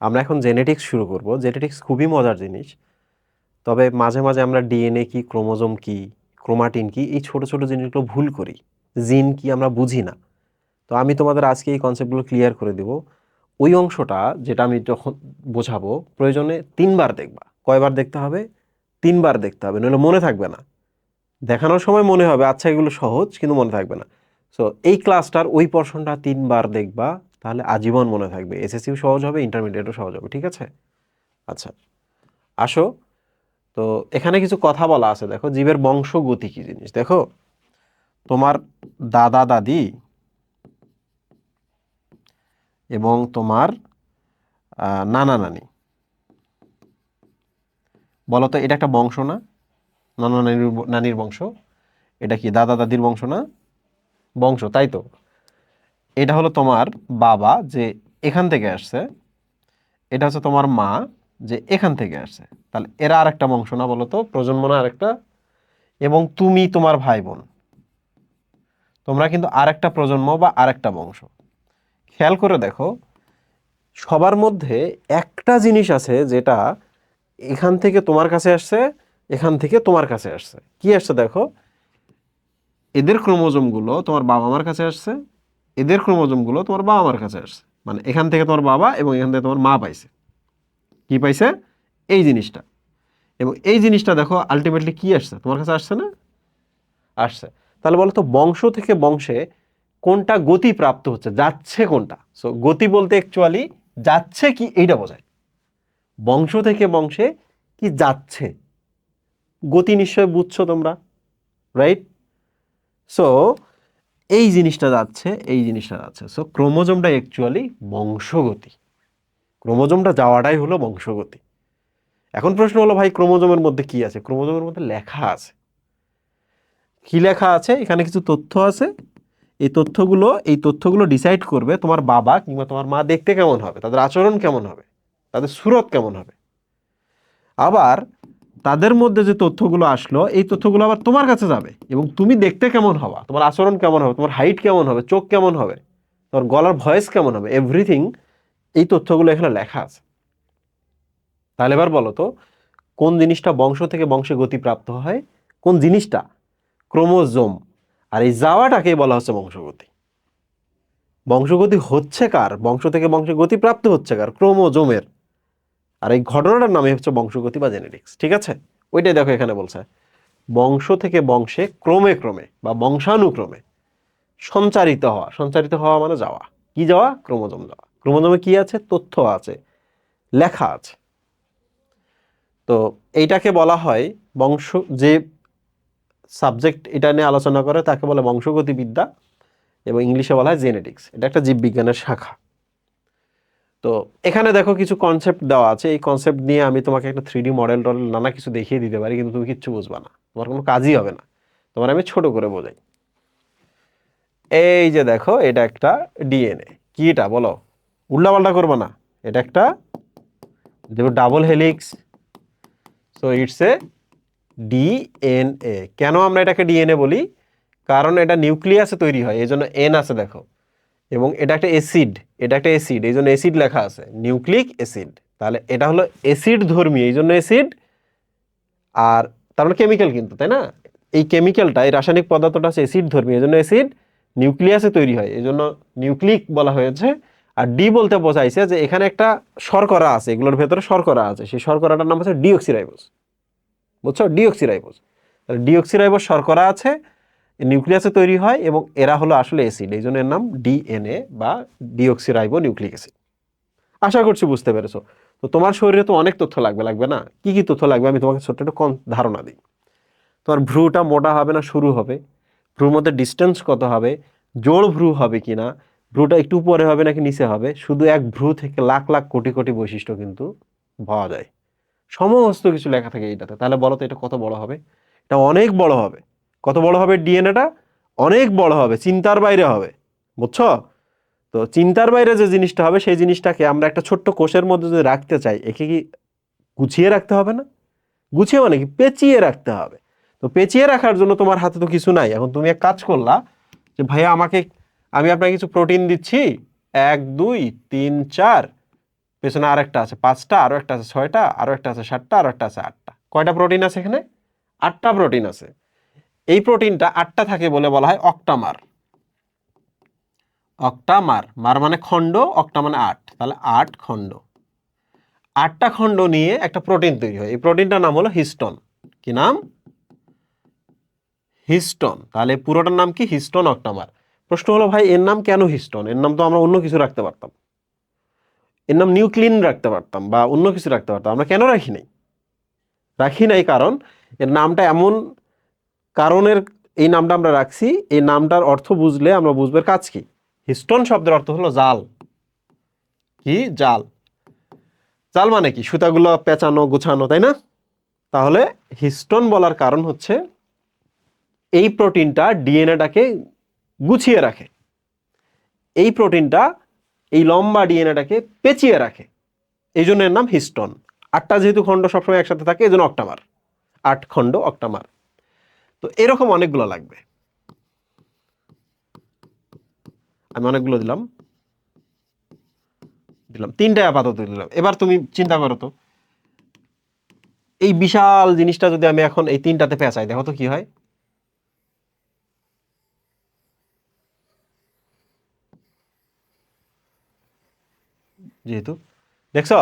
আমরা এখন জেনেটিক্স শুরু করব। জেনেটিক্স খুবই মজার জিনিস। তবে মাঝে মাঝে আমরা ডিএনএ কি, ক্রোমোজোম কি, ক্রোমাটিন কি, এই ছোট ছোট জিনিসগুলো ভুল করি। জিন কি আমরা বুঝি না। তো আমি তোমাদের আজকে এই কনসেপ্টগুলো ক্লিয়ার করে দেব। ওই অংশটা যেটা আমি যখন বোঝাবো, প্রয়োজনে তিনবার দেখবা। কয়বার দেখতে হবে? তিনবার দেখতে হবে, নইলে মনে থাকবে না। দেখানোর সময় মনে হবে আচ্ছা এগুলো সহজ, কিন্তু মনে থাকবে না। সো এই ক্লাসটার ওই পোর্শনটা তিনবার দেখবা। তাহলে আজীবন মনে থাকবে। এসএসসিও সহজ হবে ইন্টারমিডিয়েটও সহজ হবে, ঠিক আছে? আচ্ছা আসো। তো এখানে কিছু কথা বলা আছে, দেখো, জীবের বংশগতি কি জিনিস? দেখো, তোমার দাদা, দাদি এবং তোমার নানা, নানি। বলো তো, এটা একটা বংশ না? নানা, নানির নানির বংশ? এটা কি দাদা, দাদির বংশ না? বংশ, তাই তো? এটা হলো তোমার বাবা যে এখান থেকে আসছে। এটা হচ্ছে তোমার মা যে এখান থেকে আসছে। তাহলে এরা আরেকটা বংশ না বলো তো? প্রজন্ম না আরেকটা? এবং তুমি তোমার ভাই বোন তোমরা কিন্তু আরেকটা প্রজন্ম বা আরেকটা বংশ। খেয়াল করে দেখো, সবার মধ্যে একটা জিনিস আছে যেটা এখান থেকে তোমার কাছে আসছে, এখান থেকে তোমার কাছে আসছে। কি আসছে দেখো? এদের ক্রোমোজোমগুলো তোমার বাবা মার কাছে আসছে এদের ক্রোমোজোমগুলো তোমার বাবা মার কাছে আসছে। মানে এখান থেকে তোমার বাবা এবং এখান থেকে তোমার মা পাইছে। কি পাইছে? এই জিনিসটা। এবং এই জিনিসটা দেখো আলটিমেটলি কি আসছে? তোমার কাছে আসছে না? আসছে। তাহলে বলো তো, বংশ থেকে বংশে কোনটা গতি প্রাপ্ত হচ্ছে? যাচ্ছে কোনটা? সো গতি বলতে অ্যাকচুয়ালি যাচ্ছে কি এইটা বোঝায়। বংশ থেকে বংশে কি যাচ্ছে? গতি নিশ্চয় বুঝছ তোমরা রাইট সো এই জিনিসটা যাচ্ছে, এই জিনিসটা যাচ্ছে। So ক্রোমোজোমটা actually বংশগতি। ক্রোমোজোমটা যাওয়াটাই হলো বংশগতি। এখন প্রশ্ন হলো, ভাই, ক্রোমোজোমের মধ্যে কি আছে? ক্রোমোজোমের মধ্যে লেখা আছে। কি লেখা আছে? এখানে কিছু তথ্য আছে। এই তথ্যগুলো এই তথ্যগুলো ডিসাইড করবে তোমার বাবা কিংবা তোমার মা দেখতে কেমন হবে, তাদের আচরণ কেমন হবে, তাদের সুরত কেমন হবে। আবার তাদের মধ্যে যে তথ্যগুলো আসলো, এই তথ্যগুলো আবার তোমার কাছে যাবে এবং তুমি দেখতে কেমন হবা? তোমার আচরণ কেমন হবে? তোমার হাইট কেমন হবে? চোখ কেমন হবে? তোমার গলার ভয়েস কেমন হবে? এভরিথিং এই তথ্যগুলো এখানে লেখা আছে। তাহলে এবার বলো তো, কোন জিনিসটা বংশ থেকে বংশে গতি প্রাপ্ত হয়? কোন জিনিসটা? ক্রোমোজোম। আর এই যাওয়াটাকে বলা হচ্ছে বংশগতি। বংশগতি হচ্ছে কার? বংশ থেকে বংশে গতি প্রাপ্ত হচ্ছে কার? ক্রোমোজোমের। আর এই ঘটনাটার নামে হচ্ছে বংশগতি বা জেনেটিক্স, ঠিক আছে? ওইটাই দেখো এখানে বলছে। বংশ থেকে বংশে ক্রমে ক্রমে বা বংশানুক্রমে সঞ্চারিত হওয়া। সঞ্চারিত হওয়া মানে যাওয়া। কি যাওয়া? ক্রোমোজোম যাওয়া। ক্রোমোজোমে কি আছে? তথ্য আছে। লেখা আছে। তো এইটাকে বলা হয় বংশ, যে সাবজেক্ট এটা নিয়ে আলোচনা করে তাকে বলে বংশগতিবিদ্যা এবং ইংলিশে বলা হয় জেনেটিক্স। এটা একটা জীববিজ্ঞানের শাখা। তো এখানে দেখো কিছু কনসেপ্ট দেওয়া আছে। এই কনসেপ্ট নিয়ে আমি তোমাকে একটা থ্রি ডি মডেল টডেল নানা কিছু দেখিয়ে দিতে পারি, কিন্তু তুমি কিচ্ছু বুঝবা না। তোমার কোনো কাজই হবে না। তোমার আমি ছোট করে বোঝাই। এই যে দেখো, এটা একটা ডিএনএ কি এটা? বলো। উল্টাপাল্টা করবে না। এটা একটা দেখো double helix so it's a DNA কেন আমরা এটাকে ডিএনএ বলি? কারণ এটা নিউক্লিয়াসে তৈরি হয় এই জন্য এন আছে দেখো। এবং এটা একটা অ্যাসিড এটা একটা অ্যাসিড এই জন্য অ্যাসিড লেখা আছে। নিউক্লিক অ্যাসিড তাহলে এটা হলো অ্যাসিড ধর্মী, এই জন্য অ্যাসিড আর তার মানে কেমিক্যাল কিন্তু, তাই না? এই কেমিক্যালটা এই রাসায়নিক পদার্থটা হচ্ছে অ্যাসিড ধর্মী, এই জন্য অ্যাসিড নিউক্লিয়াসে তৈরি হয়। এই জন্য নিউক্লিক বলা হয়েছে। আর ডি বলতে বোঝাইছে যে এখানে একটা শর্করা আছে, এগুলোর ভেতরে শর্করা আছে। সেই শর্করাটার নাম হচ্ছে ডিঅক্সিরাইবোস বুঝছ? ডিঅক্সিরাইবোস তাহলে ডিঅক্সিরাইবোস শর্করা আছে নিউক্লিয়াসে তৈরি হয় এবং এরা হলো আসলে অ্যাসিড, এই জন্য এর নাম ডিএনএ বা ডিঅক্সিরাইবো নিউক্লিক অ্যাসিড। আশা করছি বুঝতে পেরেছ। তো তোমার শরীরে তো অনেক তথ্য লাগবে লাগবে না? কি কি তথ্য লাগবে? আমি তোমাকে ছোট্ট একটু কম ধারণা দিই। তোমার ভ্রুটা মোটা হবে না শুরু হবে? ভ্রুর মধ্যে ডিস্টেন্স কত হবে? জোড় ভ্রু হবে কি না ভ্রুটা একটু উপরে হবে নাকি নিচে হবে? শুধু এক ভ্রু থেকে লাখ লাখ কোটি কোটি বৈশিষ্ট্য কিন্তু পাওয়া যায়। সমস্ত কিছু লেখা থাকে এইটাতে। তাহলে বলো তো এটা কত বড় হবে? এটা অনেক বড় হবে। কত বড় হবে ডিএনএটা? অনেক বড় হবে, চিন্তার বাইরে হবে, বুঝছ? তো চিন্তার বাইরে যে জিনিসটা হবে, সেই জিনিসটাকে আমরা একটা ছোট্ট কোষের মধ্যে যদি রাখতে চাই, একে কি গুছিয়ে রাখতে হবে না? গুছিয়ে মানে কি? পেঁচিয়ে রাখতে হবে। তো পেঁচিয়ে রাখার জন্য তোমার হাতে তো কিছু নাই। এখন তুমি এক কাজ করলা যে, ভাইয়া, আমাকে, আমি আপনাকে কিছু প্রোটিন দিচ্ছি। এক, দুই, তিন, চার। পেছনে আর একটা আছে, পাঁচটা আরও একটা আছে, ছয়টা আরও একটা আছে, সাতটা আরও একটা আছে, আটটা। কয়টা প্রোটিন আছে এখানে? আটটা প্রোটিন আছে। এই প্রোটিনটা আটটা থাকে বলে বলা হয় অক্টামার। অক্টামার, মার মানে খণ্ড, অক্টা মানে আট। তাহলে আট খণ্ড। আটটা খণ্ড নিয়ে একটা প্রোটিন তৈরি হয়। এই প্রোটিনটার নাম হলো হিস্টন। কি নাম? হিস্টন। তাহলে পুরোটার নাম কি? Histone octamer. প্রশ্ন হলো, ভাই, এর নাম কেন হিস্টোন? এর নাম তো আমরা অন্য কিছু রাখতে পারতাম। এর নাম নিউক্লিন রাখতে পারতাম বা অন্য কিছু রাখতে পারতাম। আমরা কেন রাখি নাই? রাখি নাই কারণ এর নামটা এমন কারণের এই নামটা আমরা রাখছি, এই নামটার অর্থ বুঝলে আমরা বুঝবার কাজ কি? হিস্টোন শব্দের অর্থ হলো জাল। কি? জাল। জাল মানে কি? সুতাগুলো পেঁচানো, গুছানো, তাই না? তাহলে হিস্টোন বলার কারণ হচ্ছে এই প্রোটিনটা ডিএনএটাকে গুছিয়ে রাখে। এই প্রোটিনটা এই লম্বা ডিএনএটাকে পেঁচিয়ে রাখে। এই জন্য এর নাম হিস্টোন। আটটা যেহেতু খণ্ড সবসময় একসাথে থাকে, এই জন্য অক্টামার। আট খণ্ড অক্টামার। তো এরকম অনেকগুলো লাগবে। আমি অনেকগুলো দিলাম। দিলাম। তিনটায় আপাতত দিলাম। এবার তুমি চিন্তা করো তো। এই বিশাল জিনিসটা যদি আমি এখন এই তিনটাতে পেঁচাই, দেখো তো কি হয়। যেহেতু, দেখছ?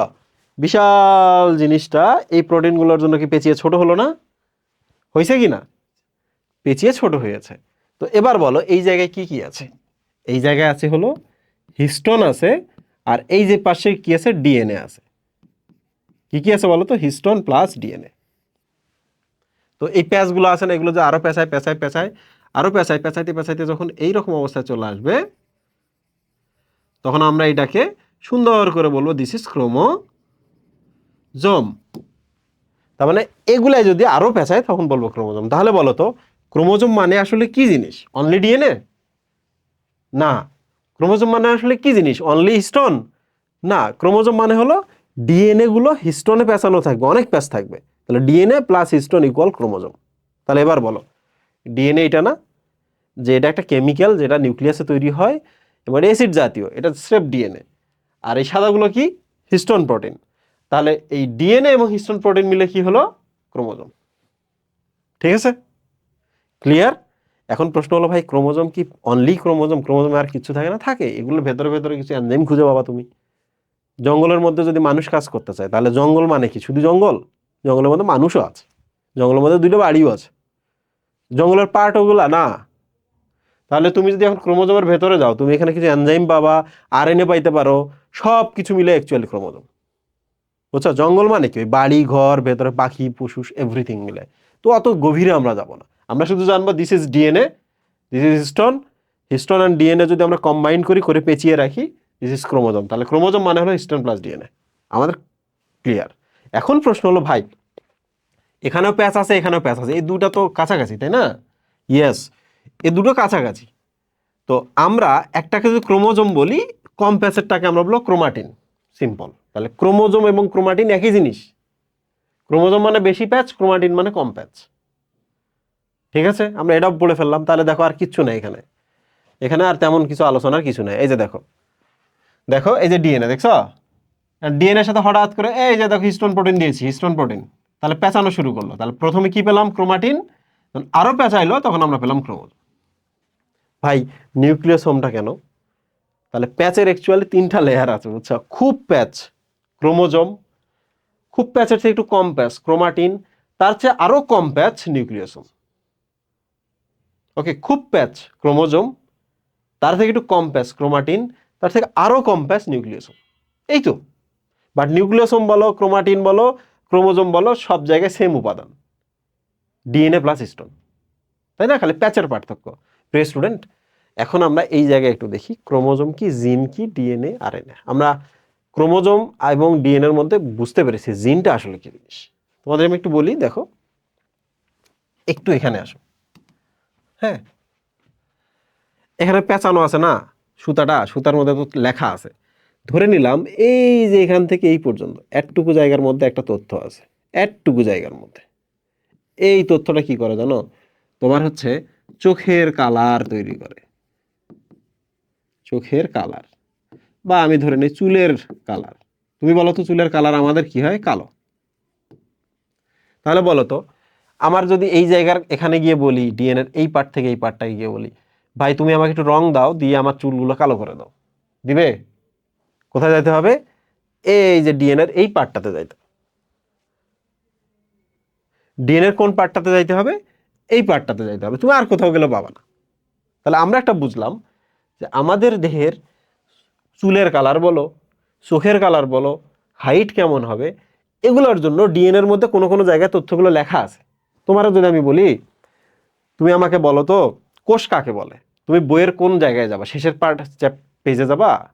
বিশাল জিনিসটা এই প্রোটিনগুলোর জন্য কি পেঁচিয়ে ছোট হলো না? হয়েছে কি না? পেঁচিয়ে ছোট হয়েছে। তো এবার বলো, এই জায়গায় কি কি আছে? এই জায়গায় আছে হলো হিস্টোন আছে, আর এই যে পাশে কি আছে? ডিএনএ আছে। কি কি আছে বলো তো? হিস্টোন প্লাস ডিএনএ তো এই প্যাচগুলো আছে না, এগুলো যে আরও পেঁচায় পেঁচায় পেঁচায় আরও পেঁচায় পেঁচাইতে পেঁচাইতে যখন এইরকম অবস্থায় চলে আসবে, তখন আমরা এটাকে সুন্দর করে বলব দিস ইজ ক্রোমোজোম তার মানে এগুলাই যদি আরও পেঁচায় তখন বলব ক্রোমোজোম তাহলে বলো তো ক্রোমোজোম মানে আসলে কি জিনিস? অনলি ডিএনএ না। ক্রোমোজোম মানে আসলে কি জিনিস? অনলি হিস্টোন না। ক্রোমোজোম মানে হলো ডিএনএ গুলো হিস্টোনে পেঁচানো থাকবে, অনেক প্যাচ থাকবে। তাহলে DNA plus histone equal chromosome. তাহলে এবার বলো ডিএনএ এটা না? যে এটা একটা কেমিক্যাল যেটা নিউক্লিয়াসে তৈরি হয়, এবার অ্যাসিড জাতীয়, এটা স্রেফ ডিএনএ আর এই সাদাগুলো কি? হিস্টোন প্রোটিন তাহলে এই ডিএনএ এবং হিস্টোন প্রোটিন মিলে কি হলো? ক্রোমোজোম। ঠিক আছে? ক্লিয়ার এখন প্রশ্ন হলো ভাই, ক্রোমোজোম কি অনলি ক্রোমোজোম? ক্রোমোজোমে আর কিছু থাকে না? থাকে। এগুলোর ভেতরে ভেতরে কিছু এনজাইম খুঁজে পাবা তুমি। জঙ্গলের মধ্যে যদি মানুষ কাজ করতে চায়, তাহলে জঙ্গল মানে কি? শুধু জঙ্গল? জঙ্গলের মধ্যে মানুষও আছে। জঙ্গলের মধ্যে দুটো বাড়িও আছে। জঙ্গলের পার্ট ওগুলা না। তাহলে তুমি যদি এখন ক্রোমোজোমের ভেতরে যাও, তুমি এখানে কিছু এনজাইম পাবা আরএনএ পাইতে পারো, সব কিছু মিলে অ্যাকচুয়ালি ক্রোমোজোম। বুঝছ? জঙ্গল মানে কি? ওই বাড়ি, ঘর, ভেতরে পাখি, পশু এভরিথিং মিলে। তো অত গভীরে আমরা যাব না। আমরা শুধু জানব this is DNA this is histone histone and DNA যদি আমরা কম্বাইন করি, করে পেঁচিয়ে রাখি দিস ইজ ক্রোমোজোম তাহলে ক্রোমোজোম মানে হলো হিস্টন প্লাস ডিএনএ আমাদের ক্লিয়ার এখন প্রশ্ন হলো, ভাই, এখানেও প্যাচ আছে, এখানেও প্যাচ আছে। এই দুটা তো কাছাকাছি, তাই না? ইয়েস এ দুটো কাছাকাছি। তো আমরা একটাকে যদি ক্রোমোজোম বলি, কম প্যাচেরটাকে আমরা বলব ক্রোমাটিন সিম্পল তাহলে ক্রোমোজোম এবং ক্রোমাটিন একই জিনিস। ক্রোমোজোম মানে বেশি প্যাচ ক্রোমাটিন মানে কম প্যাচ ঠিক আছে? আমরা এটাও বলে ফেললাম, তাহলে দেখো আর কিচ্ছু নেই এখানে। এখানে আর তেমন কিছু আলোচনার কিছু নেই। এই যে দেখো দেখো এই যে ডিএনএ দেখছ? ডিএনএর সাথে হঠাৎ করে, এই যে দেখো হিস্টোন প্রোটিন দিয়েছি হিস্টোন প্রোটিন তাহলে পেঁচানো শুরু করল। তাহলে প্রথমে কি পেলাম? ক্রোমাটিন। আরও আরও পেঁচাইলো, তখন আমরা পেলাম ক্রোমোজোম। ভাই নিউক্লিয়াসোমটা কেন? তাহলে প্যাচের অ্যাকচুয়ালি তিনটা লেয়ার আছে, বুঝছ? খুব প্যাচ, ক্রোমোজোম। খুব প্যাচের থেকে একটু কম প্যাচ, ক্রোমাটিন। তার চেয়ে আরও কম প্যাচ নিউক্লিয়াসোম ওকে খুব প্যাচ ক্রোমোজোম, তার থেকে একটু কম প্যাচ ক্রোমাটিন, তার থেকে আরও কম প্যাচ নিউক্লিয়াসোম এই তো। বাট নিউক্লিয়াসোম বলো, ক্রোমাটিন বলো, ক্রোমোজোম বলো, সব জায়গায় সেম উপাদান। ডিএনএ প্লাস হিস্টোন তাই না? খালি প্যাচের পার্থক্য। প্রিয় স্টুডেন্ট এখন আমরা এই জায়গায় একটু দেখি, ক্রোমোজোম কি, জিন কি ডিএনএ আরএনএ আমরা ক্রোমোজোম এবং ডিএনএর মধ্যে বুঝতে পেরেছি জিনটা আসলে কি জিনিস। তোমাদের আমি একটু বলি, দেখো। একটু এখানে আসো। হ্যাঁ। এখানে পেঁচানো আছে না? সুতাটা, সুতার মধ্যে তো লেখা আছে। ধরে নিলাম এই যে এখান থেকে এই পর্যন্ত একটুকু জায়গার মধ্যে একটা তথ্য আছে। একটুকু জায়গার মধ্যে। এই তথ্যটা কি করে জানো? তোমার হচ্ছে চোখের কালার তৈরি করে। চোখের কালার। বা আমি ধরে নিই চুলের কালার। তুমি বলো তো চুলের কালার আমাদের কি হয়? কালো। তাহলে বলো তো আমার যদি এই জায়গার এখানে গিয়ে বলি ডিএনএর এই পার্ট থেকে এই পার্টটাকে গিয়ে বলি, ভাই, তুমি আমাকে একটু রং দাও, দিয়ে আমার চুলগুলো কালো করে দাও। দিবে? কোথায় যাইতে হবে? এই যে ডিএনএর এই পার্টটাতে যাইতে ডিএনএর কোন পার্টটাতে যাইতে হবে? এই পার্টটাতে যাইতে হবে। তুমি আর কোথাও গেলে পাবা না। তাহলে আমরা একটা বুঝলাম যে আমাদের দেহের চুলের কালার বলো, চোখের কালার বলো হাইট কেমন হবে, এগুলোর জন্য ডিএনএর মধ্যে কোনো কোনো জায়গায় তথ্যগুলো লেখা আছে। তোমারও যদি আমি বলি, তুমি আমাকে বলো তো, কোষ কাকে বলে? তুমি বইয়ের কোন জায়গায় যাবা? শেষের পার্ট পেজে যাবা?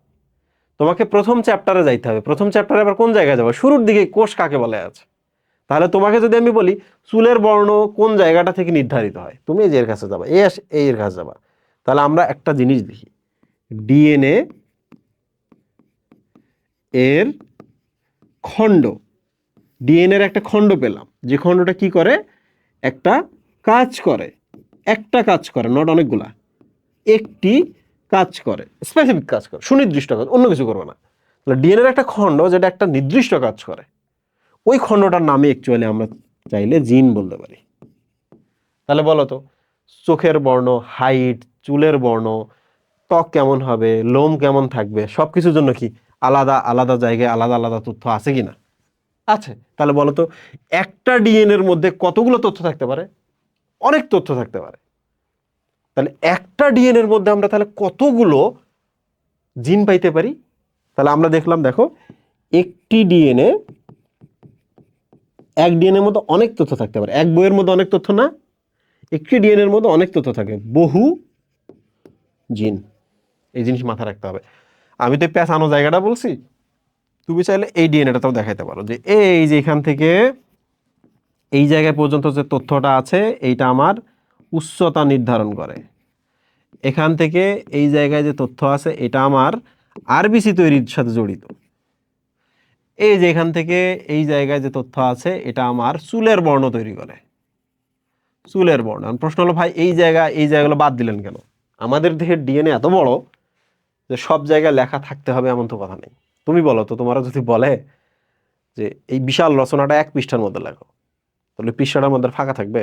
তোমাকে প্রথম চ্যাপ্টারে যাইতে হবে। প্রথম চ্যাপ্টারে আবার কোন জায়গায় যাবা? শুরুর দিকে কোষ কাকে বলে আছে? তাহলে তোমাকে যদি আমি বলি, চুলের বর্ণ কোন জায়গাটা থেকে নির্ধারিত হয়? তুমি এই যে এর কাছে যাবা, এ এই এর কাছে যাবা। তাহলে আমরা একটা জিনিস দেখি। ডিএনএ এর খণ্ড। ডিএনএর একটা খণ্ড পেলাম। যে খণ্ডটা কি করে? একটা কাজ করে। একটা কাজ করে নট অনেকগুলা। একটি কাজ করে। স্পেসিফিক কাজ করে, সুনির্দিষ্ট কাজ, অন্য কিছু করবে না। তাহলে ডিএনএর একটা খণ্ড যেটা একটা নির্দিষ্ট কাজ করে। ওই খণ্ডটার নামে অ্যাকচুয়ালি আমরা চাইলে জিন বলতে পারি। তাহলে বলো তো, চোখের বর্ণ হাইট চুলের বর্ণ, ত্বক কেমন হবে, লোম কেমন থাকবে সব কিছুর জন্য কি আলাদা আলাদা জায়গায় আলাদা আলাদা তথ্য আছে কি না আছে। তাহলে বলো তো একটা ডিএনএর মধ্যে কতগুলো তথ্য থাকতে পারে? অনেক তথ্য থাকতে পারে। তাহলে একটা ডিএনএর মধ্যে আমরা তাহলে কতগুলো জিন পাইতে পারি? তাহলে আমরা দেখলাম, দেখো, একটি ডিএনএ, এক ডিএনএর মধ্যে অনেক তথ্য থাকতে পারে। এক বইয়ের মধ্যে অনেক তথ্য না, একটি ডিএনএর মধ্যে অনেক তথ্য থাকে। বহু জিন। এই জিনিস মাথায় রাখতে হবে। আমি তো প্যাঁচানো জায়গাটা বলছি তুমি চাইলে এই ডিএনএটাও দেখাইতে পারো যে এই যে এখান থেকে এই জায়গায় পর্যন্ত যে তথ্যটা আছে, এইটা আমার উচ্চতা নির্ধারণ করে। এখান থেকে এই জায়গায় যে তথ্য আছে, এটা আমার আরবিসি তৈরির সাথে জড়িত। এই যে এখান থেকে এই জায়গায় যে তথ্য আছে, এটা আমার চুলের বর্ণ তৈরি করে। চুলের বর্ণ। প্রশ্ন হলো, ভাই, এই জায়গা, এই জায়গাগুলো বাদ দিলেন কেন? আমাদের দেহের ডিএনএ এত বড় যে সব জায়গায় লেখা থাকতে হবে এমন তো কথা নেই। তুমি বলো তো, তোমারা যদি বলে যে এই বিশাল রচনাটা এক পৃষ্ঠার মধ্যে লেখো, তাহলে পৃষ্ঠাটার মধ্যে ফাঁকা থাকবে?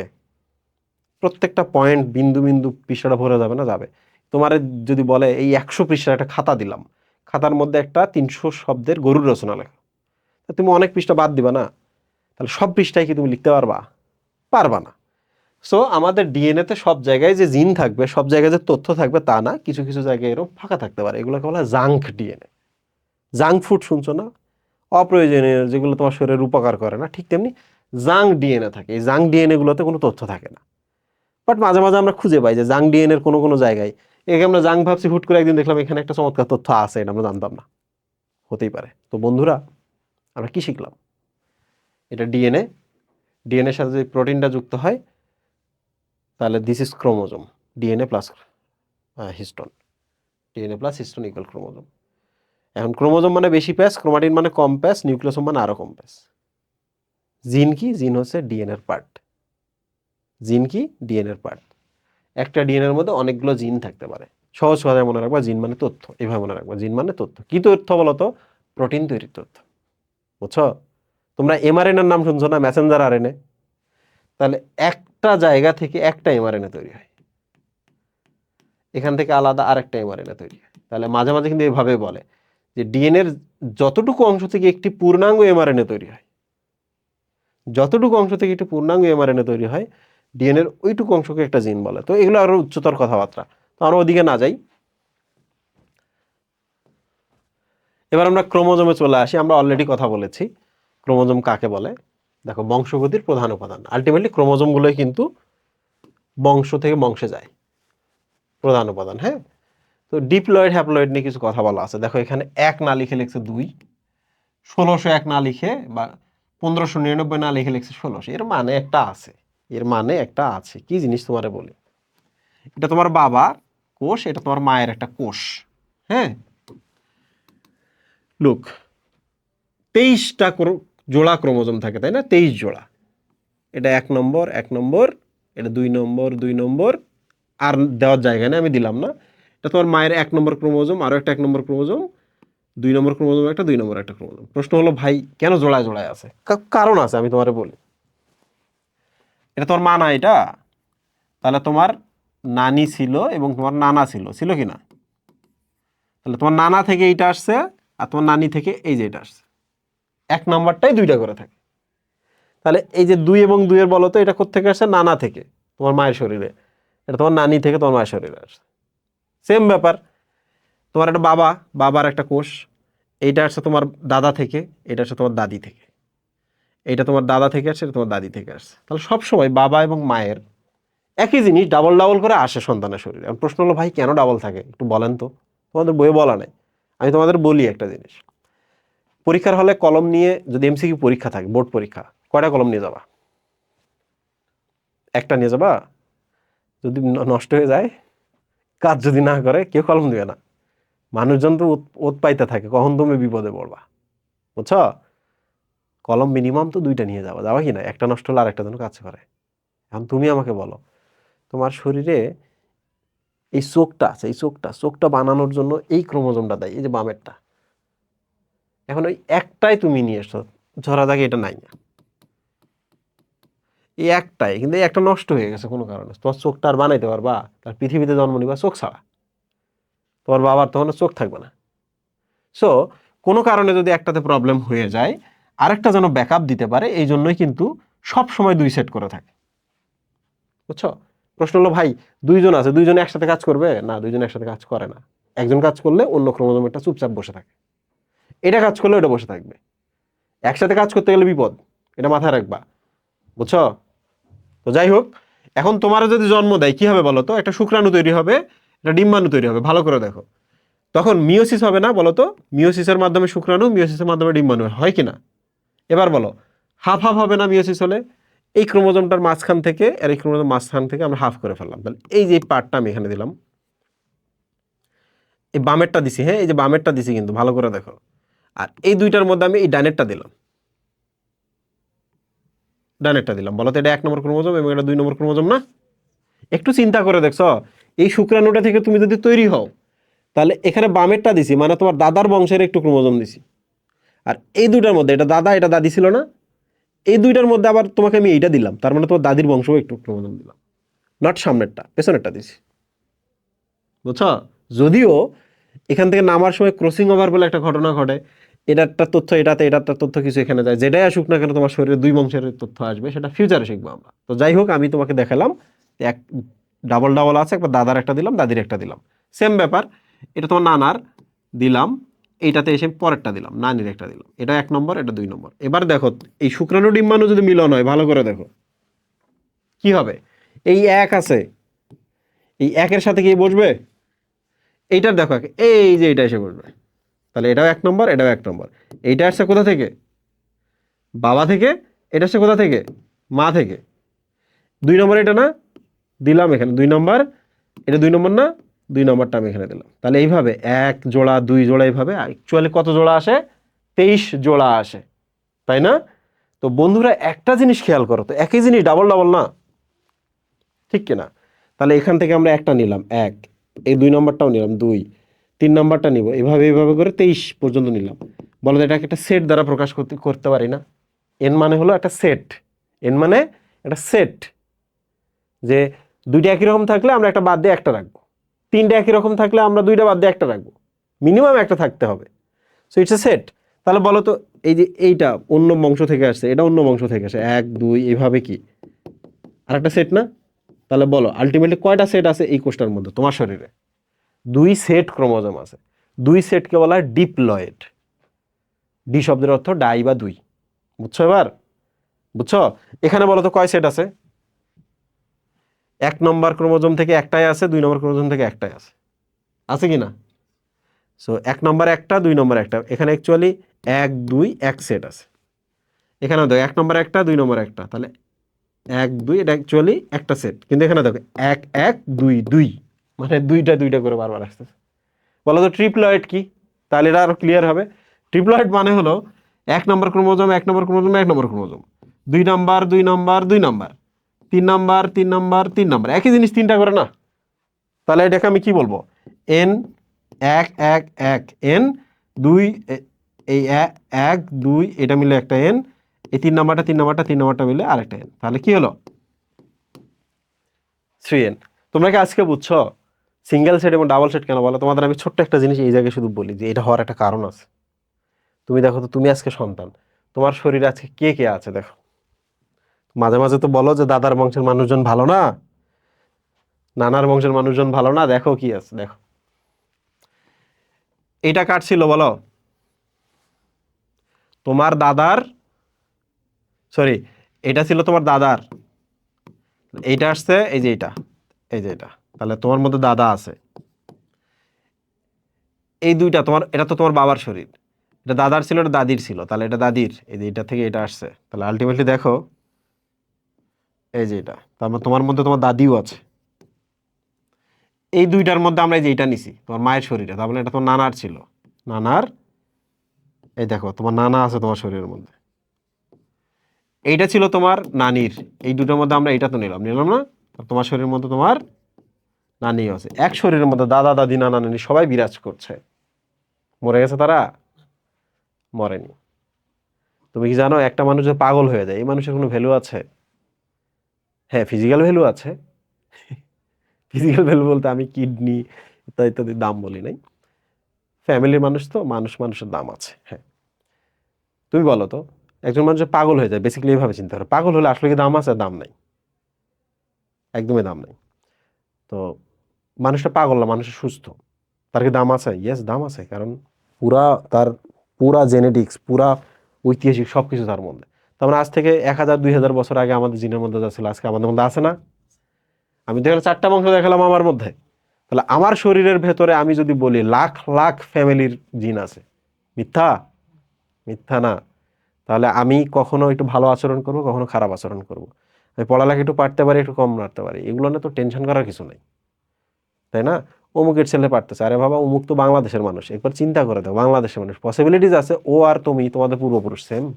প্রত্যেকটা পয়েন্ট বিন্দু বিন্দু পৃষ্ঠাটা ভরে যাবে না, যাবে। তোমার যদি বলে এই একশো পৃষ্ঠার একটা খাতা দিলাম, খাতার মধ্যে একটা তিনশো শব্দের গরুর রচনা লেখো। তুমি অনেক পৃষ্ঠা বাদ দিবা না? তাহলে সব পৃষ্ঠায় কি তুমি লিখতে পারবা? পারবা না। সো আমাদের ডিএনএতে সব জায়গায় যে জিন থাকবে, সব জায়গায় যে তথ্য থাকবে তা না, কিছু কিছু জায়গায় এরকম ফাঁকা থাকতে পারে। এগুলোকে বলা জাঙ্ক ডিএনএ জাঙ্ক ফুড শুনছো না? অপ্রয়োজনীয় যেগুলো তোমার শরীরের উপকার করে না, ঠিক তেমনি জাঙ্ক ডিএনএ থাকে। এই জাঙ্ক ডিএনএগুলোতে কোনো তথ্য থাকে না। বাট মাঝে মাঝে আমরা খুঁজে পাই যে জাং ডিএনএর কোনো কোনো জায়গায়, একে আমরা জাং ভাবছি, হুট করে একদিন দেখলাম এখানে একটা চমৎকার তথ্য আছে, এটা আমরা জানতাম না। হতেই পারে। তো বন্ধুরা, আমরা কি শিখলাম? এটা ডিএনএ। ডিএনএর সাথে যদি প্রোটিনটা যুক্ত হয়, তাহলে this is chromosome DNA plus histone DNA plus histone equal chromosome এখন ক্রোমোজোম মানে বেশি প্যাস ক্রোমাটিন মানে কম প্যাস নিউক্লিয়াসম মানে আরও কম প্যাস জিন কি? জিন হচ্ছে ডিএনএর পার্ট। জিন কি? ডিএনএর পার্ট। একটা ডিএনএর মধ্যে অনেকগুলো জিন থাকতে পারে। সহজ কথায় মনে রাখবা, জিন মানে তথ্য। এভাবে মনে রাখবা, জিন মানে তথ্য। কি তথ্য বলতো? প্রোটিন তৈরির তথ্য। বুঝছ? তোমরা এমআরএনএর নাম শুনছো না? মেসেঞ্জার আরএনএ তাহলে একটা জায়গা থেকে একটা এমআরএনএ তৈরি হয়। এখান থেকে আলাদা আরেকটা এমআরএনএ তৈরি হয়। তাহলে মাঝে মাঝে কিন্তু এভাবে বলে। যে ডিএনএর যতটুকু অংশ থেকে একটি পূর্ণাঙ্গ এমআরএনএ তৈরি হয়, যতটুকু অংশ থেকে একটি পূর্ণাঙ্গ এমআরএনএ তৈরি হয় ডিএনএর ওইটুকু অংশকে একটা জিন বলে। তো এগুলো আরও উচ্চতর কথাবার্তা। তো আমরা ওদিকে না যাই। এবার আমরা ক্রোমোজোমে চলে আসি। আমরা অলরেডি কথা বলেছি। ক্রোমোজোম কাকে বলে? দেখো, বংশগতির প্রধান উপাদান। আলটিমেটলি ক্রোমোজোমগুলোই কিন্তু বংশ থেকে বংশে যায়। প্রধান উপাদান হ্যাঁ? তো ডিপ্লয়েড হ্যাপ্লয়েড নিয়ে কিছু কথা বলা আছে। দেখো, এখানে এক না লিখে লিখছে দুই। ষোলোশো এক না লিখে বা পনেরোশো নিরানব্বই না লিখে লিখছে ষোলোশো। এর মানে একটা আছে। এর মানে একটা আছে। কি জিনিস তোমারে বলি? এটা তোমার বাবা কোষ, এটা তোমার মায়ের একটা কোষ। হ্যাঁ? লুক তেইশটা জোড়া ক্রোমোজোম থাকে, তাই না? তেইশ জোড়া। এটা এক নম্বর এক নম্বর, এটা দুই নম্বর দুই নম্বর। আর দেওয়ার জায়গা নেই, আমি দিলাম না। এটা তোমার মায়ের এক নম্বর ক্রোমোজোম, আরও একটা এক নম্বর ক্রোমোজোম, দুই নম্বর ক্রোমোজোম, একটা দুই নম্বর একটা ক্রোমোজোম। প্রশ্ন হলো, ভাই, কেন জোড়ায় জোড়ায় আছে? কারণ আছে, আমি তোমারে বলি। এটা তোমার মা না এটা? তাহলে তোমার নানি ছিল এবং তোমার নানা ছিল। ছিল কি না? তাহলে তোমার নানা থেকে এইটা আসছে, আর তোমার নানি থেকে এই যে এটা আসছে। এক নাম্বারটাই দুইটা করে থাকে। তাহলে এই যে দুই এবং দুইয়ের বলো তো এটা কোথেকে আসছে? নানা থেকে, তোমার মায়ের শরীরে। এটা তোমার নানি থেকে তোমার মায়ের শরীরে আসছে। সেম ব্যাপার। তোমার একটা বাবা, বাবার একটা কোষ, এইটা আসছে তোমার দাদা থেকে এটা আসছে তোমার দাদি থেকে। এটা তোমার দাদা থেকে আসছে এটা তোমার দাদি থেকে আসছে। তাহলে সবসময় বাবা এবং মায়ের একই জিনিস ডাবল ডাবল করে আসে সন্তানের শরীরে। প্রশ্ন হলো, ভাই, কেন ডাবল থাকে? একটু বলেন তো। তোমাদের বইয়ে বলা নেই। আমি তোমাদের বলি একটা জিনিস। পরীক্ষার হলে কলম নিয়ে যদি এমসিকিউ পরীক্ষা থাকে, বোর্ড পরীক্ষা, কয়টা কলম নিয়ে যাবা? একটা নিয়ে যাবা? যদি নষ্ট হয়ে যায় কাজ যদি না করে, কেউ কলম দিবে না। মানুষজন তো ওত পাইতে থাকে, কখন তুমি বিপদে পড়বা। বুঝছ? কলম মিনিমাম তো দুইটা নিয়ে যাবা যাবা কি না? একটা নষ্ট হলে আর একটা যেন কাজ করে। এখন তুমি আমাকে বলো, তোমার শরীরে এই চোখটা আছে, এই চোখটা চোখটা বানানোর জন্য এই ক্রোমোজোমটা দেয়, এই যে বামেরটা। এখন ওই একটাই তুমি নিয়ে এসছো ধরা যাক এটা নাই। এই একটাই, কিন্তু এই একটা নষ্ট হয়ে গেছে কোনো কারণে। তোমার চোখটা আর বানাইতে পারবা তার পৃথিবীতে জন্ম নিবা চোখ ছাড়া। তোমার বাবার তখন চোখ থাকবে না। সো কোনো কারণে যদি একটাতে প্রবলেম হয়ে যায়, আরেকটা যেন ব্যাকআপ দিতে পারে, এই জন্যই কিন্তু সব সময় দুই সেট করে থাকে। বুঝছ? প্রশ্ন হলো, ভাই, দুইজন আছে, দুইজন একসাথে কাজ করবে? না, দুইজন একসাথে কাজ করে না। একজন কাজ করলে অন্য ক্রোমোজোমটা চুপচাপ বসে থাকে। এটা কাজ করলে ওটা বসে থাকবে। একসাথে কাজ করতে গেলে বিপদ, এটা মাথায় রাখবা। বুঝছ? তো যাই হোক, এখন তোমার যদি জন্ম দেয়, কি হবে বলো তো? একটা শুক্রাণু তৈরি হবে, একটা ডিম্বাণু তৈরি হবে, ভালো করে দেখো। তখন মিওসিস হবে না বলো তো? মিওসিসের মাধ্যমে শুক্রাণু মিওসিসের মাধ্যমে ডিম্বাণু, হয় কি না? এবার বলো, হাফ হাফ হবে না মিওসিস হলে? এই ক্রোমোজোমটার মাঝখান থেকে, আর এই ক্রোমোজোম মাঝখান থেকে আমরা হাফ করে ফেললাম। তাহলে এই যে পার্টটা আমি এখানে দিলাম, এই বামেরটা দিছি হ্যাঁ? এই যে বামেরটা দিছি কিন্তু, ভালো করে দেখো। আর এই দুইটার মধ্যে আমি এই ডানেরটা দিলাম। ডানেরটা দিলাম। বলো তো এটা এক নম্বর ক্রোমোজোম এবং এটা দুই নম্বর ক্রোমোজোম না? একটু চিন্তা করে দেখছ, এই শুক্রাণুটা থেকে তুমি যদি তৈরি হও, তাহলে এখানে বামেরটা দিছি মানে তোমার দাদার বংশের একটু ক্রোমোজোম দিছি। আর এই দুইটার মধ্যে, এটা দাদা, এটা দাদি ছিল না, এই দুইটার মধ্যে আবার তোমাকে আমি এইটা দিলাম, তার মানে তোমার দাদির বংশও একটু ক্রোমোজোম দিলাম। নট সামনেরটা, পেছনেরটা দিছি। বুঝছ? যদিও এখান থেকে নামার সময় ক্রসিং ওভার বলে একটা ঘটনা ঘটে এটারটা তথ্য, এটাতে এটারটা তথ্য কিছু এখানে যায়। যেটাই আসুক না কেন তোমার শরীরে দুই বংশের তথ্য আসবে, সেটা ফিউচারে শিখব আমরা। তো যাই হোক, আমি তোমাকে দেখালাম, এক ডাবল ডাবল আছে, একবার দাদার একটা দিলাম, দাদির একটা দিলাম। সেম ব্যাপার, এটা তোমার নানার দিলাম, এইটাতে এসে পরেরটা দিলাম, নানির একটা দিলাম। এটা এক নম্বর, এটা দুই নম্বর। এবার দেখো, এই শুক্রাণু ডিম্বাণু যদি মিলন হয়, ভালো করে দেখো। কি হবে? এই এক আছে। এই একের সাথে কি বসবে? এইটার দেখো এই যে এটা এসে বসবে। তাহলে এটাও এক নম্বর, এটাও এক নম্বর। এইটা আসছে কোথা থেকে? বাবা থেকে, এটা আসছে কোথা থেকে? মা থেকে। দুই নম্বর এটা না? দিলাম এখানে, দুই নম্বর। এটা দুই নম্বর না? দুই নম্বরটা আমি এখানে দিলাম। তাহলে এইভাবে এক জোড়া, দুই জোড়া এইভাবে অ্যাকচুয়ালি কত জোড়া আসে? তেইশ জোড়া আসে। তাই না? তো বন্ধুরা, একটা জিনিস খেয়াল করো তো, একই জিনিস ডাবল ডাবল না? ঠিক কিনা? তাহলে এখান থেকে আমরা একটা নিলাম, এক। এই দুই নম্বরটাও নিলাম, দুই। তিন নম্বরটা নিব। এভাবে এভাবে করে তেইশ পর্যন্ত নিলাম। বলো এটাকে একটা সেট দ্বারা প্রকাশ করতে করতে পারি না। এন মানে হলো একটা সেট এন মানে একটা সেট যে দুইটা একই রকম থাকলে আমরা একটা বাদ দিয়ে একটা রাখব। তিনটা একই রকম থাকলে আমরা দুইটা বাদ দিয়ে একটা রাখব। মিনিমাম একটা থাকতে হবে। সো ইটস এ সেট তাহলে বলো তো, এই যে এইটা অন্য বংশ থেকে আসছে, এটা অন্য বংশ থেকে আসে। এক, দুই, এভাবে কি? আর একটা সেট না? তাহলে বলো আলটিমেটলি কয়টা সেট আছে এই কোষটার মধ্যে, তোমার শরীরে? দুই সেট ক্রোমোজোম আছে। দুই সেটকে বলা হয় ডিপ্লয়েড ডি শব্দের অর্থ ডাই বা দুই। বুঝছ এবার? বুঝছ? এখানে বলো তো কয় সেট আছে? এক নম্বর ক্রোমোজোম থেকে একটাই আছে, দুই নম্বর ক্রোমোজোম থেকে একটাই আছে। আছে কি না? সো এক নম্বর একটা, দুই নম্বর একটা। এখানে অ্যাকচুয়ালি এক, দুই, এক সেট আছে। এখানে দেখো, এক নম্বর একটা, দুই নম্বর একটা। তাহলে এক, দুই, এটা অ্যাকচুয়ালি একটা সেট কিন্তু এখানে দেখো, এক এক, দুই দুই। মানে দুইটা দুইটা করে বারবার আসতেছে। বলো তো ট্রিপলয়েড কি? তাহলে এটা আরও ক্লিয়ার হবে। ট্রিপলয়েড মানে হলো এক নম্বর ক্রোমোজোম, এক নম্বর ক্রোমোজোম, এক নম্বর ক্রোমোজোম। দুই নাম্বার দুই নাম্বার দুই নাম্বার। তিন নাম্বার তিন নাম্বার তিন নাম্বার। একই জিনিস তিনটা করে না? তাহলে এটাকে আমি কি বলব? এন এক এক এক। এন দুই, এই এক দুই, এটা মিলে একটা এন এই তিন নাম্বারটা তিন নাম্বারটা তিন নাম্বারটা মিলে আরেকটা এন তাহলে কি হলো? থ্রি এন তোমরা কি আজকে বুঝছ? সিঙ্গেল সেট এবং ডাবল সেট কেন বলো? তোমাদের আমি ছোট্ট একটা জিনিস এই জায়গায় শুধু বলি যে, এটা হওয়ার একটা কারণ আছে। তুমি দেখো তো, তুমি আজকে সন্তান। তোমার শরীরে আজকে কে কে আছে দেখো? মাঝে মাঝে তো বলো যে, দাদার বংশের মানুষজন ভালো না? নানার বংশের মানুষজন ভালো না? দেখো কি আছে, দেখো। এটা কার ছিল বলো? তোমার দাদার সরি এটা ছিল তোমার দাদার। এইটা আসছে, এই যে এটা, এই যে এটা। তাহলে তোমার মধ্যে দাদা আছে। এই দুইটা তোমার, এটা তো তোমার বাবার শরীর। এটা দাদার ছিল, এটা দাদির ছিল। তাহলে এটা দাদির, এই যে এটা থেকে এটা আসছে। তাহলে আলটিমেটলি দেখো, এই যে এটা তারপর তোমার মধ্যে তোমার দাদিও আছে। এই দুইটার মধ্যে আমরা এই যে এটা নিছি, তোমার মায়ের শরীরে। তার মানে এটা তোমার নানার ছিল। নানার, এই দেখো, তোমার নানা আছে তোমার শরীরের মধ্যে। এইটা ছিল তোমার নানির। এই দুটোর মধ্যে আমরা এইটা তো নিলাম। নিলাম না? তোমার শরীরের মধ্যে তোমার নানিও আছে। এক শরীরের মধ্যে দাদা, দাদি, নানা, নানি সবাই বিরাজ করছে। মরে গেছে তারা? মরেনি। তুমি কি জানো, একটা মানুষ যে পাগল হয়ে যায়, এই মানুষের কোনো ভ্যালু আছে? হ্যাঁ ফিজিক্যাল ভ্যালু আছে। ফিজিক্যাল ভ্যালু বলতে আমি কিডনি ইত্যাদি ইত্যাদি দাম বলি নাই। ফ্যামিলির মানুষ তো, মানুষ মানুষের দাম আছে হ্যাঁ। তুমি বলো তো, একজন মানুষ পাগল হয়ে যায় বেসিক্যালি এইভাবে চিন্তা করে, পাগল হলে আসলে কি দাম আছে? দাম নাই। একদমই দাম নাই। তো মানুষটা পাগল না মানুষটা সুস্থ। তার কি দাম আছে? ইয়েস দাম আছে, কারণ পুরা তার পুরা জেনেটিক্স পুরা ঐতিহাসিক সব কিছু তার মধ্যে। তার আজ থেকে এক হাজার, দুই হাজার বছর আগে আমাদের জিনের মধ্যে যা ছিল, আজকে আমাদের মধ্যে আছে না? আমি এখানে চারটা বংশ দেখালাম আমার মধ্যে। তাহলে আমার শরীরের ভেতরে আমি যদি বলি, লাখ লাখ ফ্যামিলির জিন আছে। মিথ্যা? মিথ্যা না। তাহলে আমি কখনো একটু ভালো আচরণ করব, কখনো খারাপ আচরণ করব। পড়ালেখা একটু পারতে পারি, একটু কম পারতে পারি। এগুলো না তো টেনশন করার কিছু নেই। তাই না? অমুকের ছেলে পারতেছে। আরে বাবা, অমুক তো বাংলাদেশের মানুষ। একবার চিন্তা করে দাও বাংলাদেশের মানুষ। পসিবিলিটিস আছে, ও আর তুমি, তোমাদের পূর্বপুরুষ সেম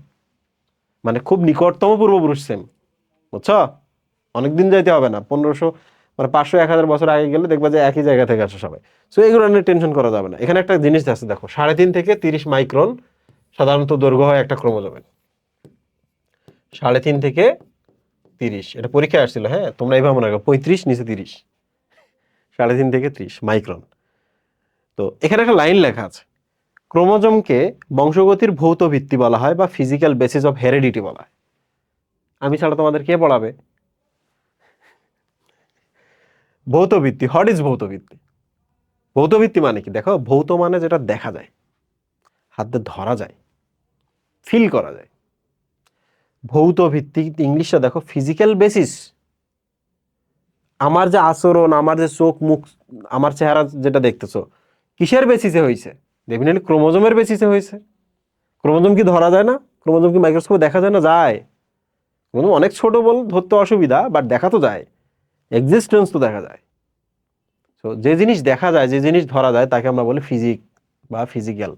মানে খুব নিকটতম পূর্বপুরুষ সেম বুঝছ? অনেকদিন যাইতে হবে না। পনেরোশো মানে পাঁচশো, এক হাজার বছর আগে গেলে দেখবা যে একই জায়গা থেকে আসে সবাই। সো এগুলো নিয়ে টেনশন করা যাবে না। এখানে একটা জিনিস আছে, দেখো। সাড়ে তিন থেকে তিরিশ মাইক্রন সাধারণত দৈর্ঘ্য হয় একটা ক্রোমোজোমের সাড়ে তিন থেকে তিরিশ। এটা পরীক্ষায় আসছিল হ্যাঁ? তোমরা এইভাবে মনে রাখো, পঁয়ত্রিশ, নিচে তিরিশ। সাড়ে তিন থেকে ত্রিশ মাইক্রন। তো এখানে একটা লাইন লেখা আছে। ক্রোমোজোমকে বংশগতির ভৌত ভিত্তি বলা হয় বা ফিজিক্যাল বেসিস অফ হেরিডিটি বলা হয়। আমি ছাড়া তোমাদের কে পড়াবে? ভৌত ভিত্তি, হোয়াট ইজ ভৌত ভিত্তি? ভৌত ভিত্তি মানে কি? দেখো, ভৌত মানে যেটা দেখা যায়, হাতে ধরা যায়, ফিল করা যায়। ভৌত ভিত্তি ইংলিশটা দেখো ফিজিক্যাল বেসিস আমার যে আচরণ, আমার যে চোখ, মুখ, আমার চেহারা যেটা দেখতেছো, কিসের বেসিসে হয়েছে ডেফিনেটলি ক্রোমোজোমের বেসিসে হয়েছে ক্রোমোজোম কি ধরা যায় না? ক্রোমোজোম কি মাইক্রোস্কোপে দেখা যায় না? যায়। ক্রোমোজোম অনেক ছোট বল, ধরতে অসুবিধা বাট দেখা তো যায়। এক্সিস্টেন্স তো দেখা যায়। সো যে জিনিস দেখা যায়, যে জিনিস ধরা যায়, তাকে আমরা বলি ফিজিক বা ফিজিক্যাল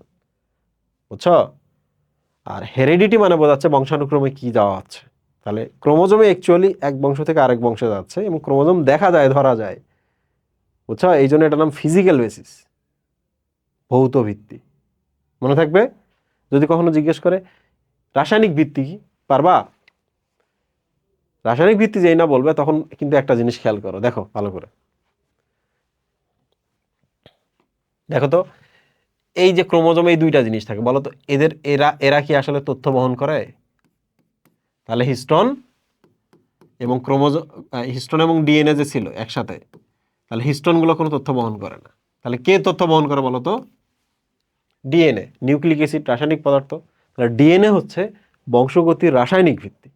বুঝছ? আর হেরিডিটি মানে বোঝাচ্ছে বংশানুক্রমে কি যাওয়া হচ্ছে তাহলে ক্রোমোজোমে অ্যাকচুয়ালি এক বংশ থেকে আরেক বংশে যাচ্ছে এবং ক্রোমোজোম দেখা যায়, ধরা যায়। বুঝছ? এই জন্য এটার নাম ফিজিক্যাল বেসিস ভৌত ভিত্তি। মনে থাকবে? যদি কখনো জিজ্ঞেস করে, রাসায়নিক ভিত্তি কি? পারবা? রাসায়নিক ভিত্তি যেই না বলবে, তখন কিন্তু একটা জিনিস খেয়াল করো। দেখো, ভালো করে। দেখো তো এই যে ক্রোমোজোমে এই দুইটা জিনিস থাকে, বলো তো, এদের, এরা এরা কি আসলে তথ্য বহন করে? তাহলে হিস্টন এবং ক্রোমোজো হিস্টন এবং ডিএনএ যে ছিল একসাথে, তাহলে হিস্টনগুলো কোনো তথ্য বহন করে না। তাহলে কে তথ্য বহন করে বলো তো? ডিএনএ, নিউক্লিক অ্যাসিড, রাসায়নিক পদার্থ। তাহলে ডিএনএ হচ্ছে বংশগতির রাসায়নিক ভিত্তি।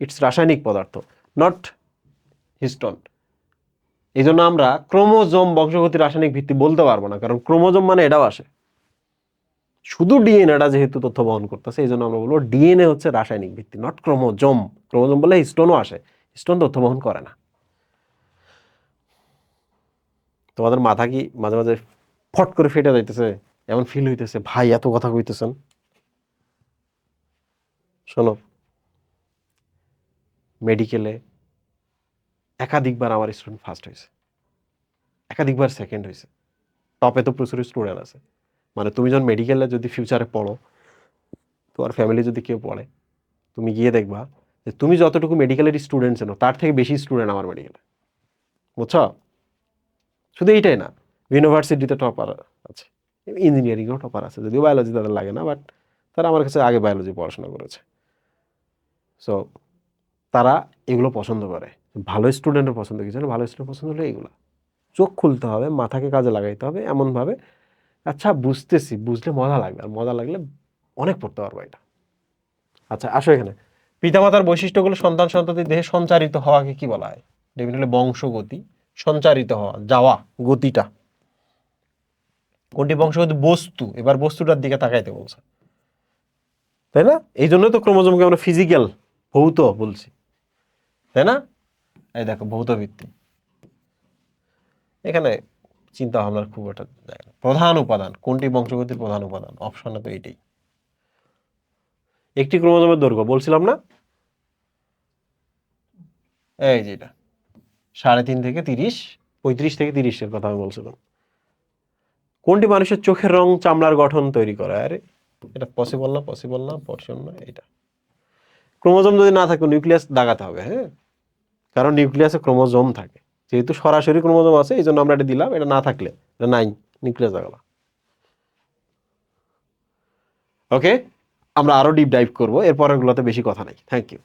ইটস রাসায়নিক পদার্থ নট হিস্টোন। এই জন্য আমরা ক্রোমোজোম বংশগতির রাসায়নিক ভিত্তি বলতে পারব না, কারণ ক্রোমোজোম মানে এটাও আসে। শুধু ডিএনএটা যেহেতু তথ্য বহন করতেছে এই জন্য আমরা বলব ডিএনএ হচ্ছে রাসায়নিক ভিত্তি নট ক্রোমোজোম। ক্রোমোজোম বলে স্টোনও আসে স্টোন তথ্য বহন করে না। তোমাদের মাথা কি মাঝে মাঝে ফট করে ফেটে যাইতেছে, এমন ফিল হইতেছে, ভাই, এত কথা কইতেছেন? শোনো মেডিকেলে একাধিকবার আমার স্টুডেন্ট ফার্স্ট হয়েছে। একাধিকবার সেকেন্ড হয়েছে। টপে তো প্রচুর স্টুডেন্ট আছে। মানে তুমি যখন মেডিকেলে যদি ফিউচারে পড়ো, তোমার ফ্যামিলি যদি কেউ পড়ে, তুমি গিয়ে দেখবা যে তুমি যতটুকু মেডিকেলের স্টুডেন্ট ছিল তার থেকে বেশি স্টুডেন্ট আমার মেডিকেলে বুঝছ? শুধু এইটাই না ইউনিভার্সিটিতে টপার আছে। ইঞ্জিনিয়ারিংয়েও টপার আছে। যদিও বায়োলজি তাদের লাগে না বাট তারা আমার কাছে আগে বায়োলজি পড়াশোনা করেছে। সো তারা এগুলো পছন্দ করে। ভালো স্টুডেন্টের পছন্দ, কিছু না, ভালো স্টুডেন্ট পছন্দ হলো এইগুলো। চোখ খুলতে হবে, মাথাকে কাজে লাগাইতে হবে, এমনভাবে। আচ্ছা বুঝতেছি, বুঝলে মজা লাগবে, আর মজা লাগলে অনেক পড়তে পারব এটা। আচ্ছা আসো এখানে। পিতামাতার বৈশিষ্ট্যগুলো সন্তান সন্ততির দেহে সঞ্চারিত হওয়াকে কি বলা হয়? ডেফিনেটলি বংশগতি, সঞ্চারিত হওয়া, যাওয়া, গতিটা। কোনটি বংশগতি? বস্তু। এবার বস্তুটার দিকে তাকাইতে বলছে। তাই না? এই জন্যই তো ক্রোমোজোমকে আমরা ফিজিক্যাল ভৌত বলছি। তাই না? এই দেখো ভৌত ভিত্তি এখানে চিন্তা ভাবনার খুব একটা প্রধান উপাদান, কোনটি বংশগতির প্রধান উপাদান? অপশনে তো এইটাই একটি ক্রোমোজোমের দৈর্ঘ্য, বলছিলাম না? এই যে এটা। সাড়ে তিন থেকে তিরিশ, পঁয়ত্রিশ থেকে তিরিশের কথা আমি বলছিলাম। কোনটি মানুষের চোখের রং চামড়ার গঠন তৈরি করে? আরে, এটা পসিবল না পসিবল না পসিবল না, এটা। ক্রোমোজোম যদি না থাকে নিউক্লিয়াস দাগাতে হবে হ্যাঁ? কারণ নিউক্লিয়াসে ক্রোমোজোম থাকে। যেহেতু সরাসরি ক্রোমোজোম আছে, এই জন্য আমরা এটা দিলাম, এটা না থাকলে, এটা নাই, নিউক্লিয়াস দাগালাম ওকে আমরা আরও ডিপ ডাইভ করব এরপরেরগুলোতে বেশি কথা নাই। Thank you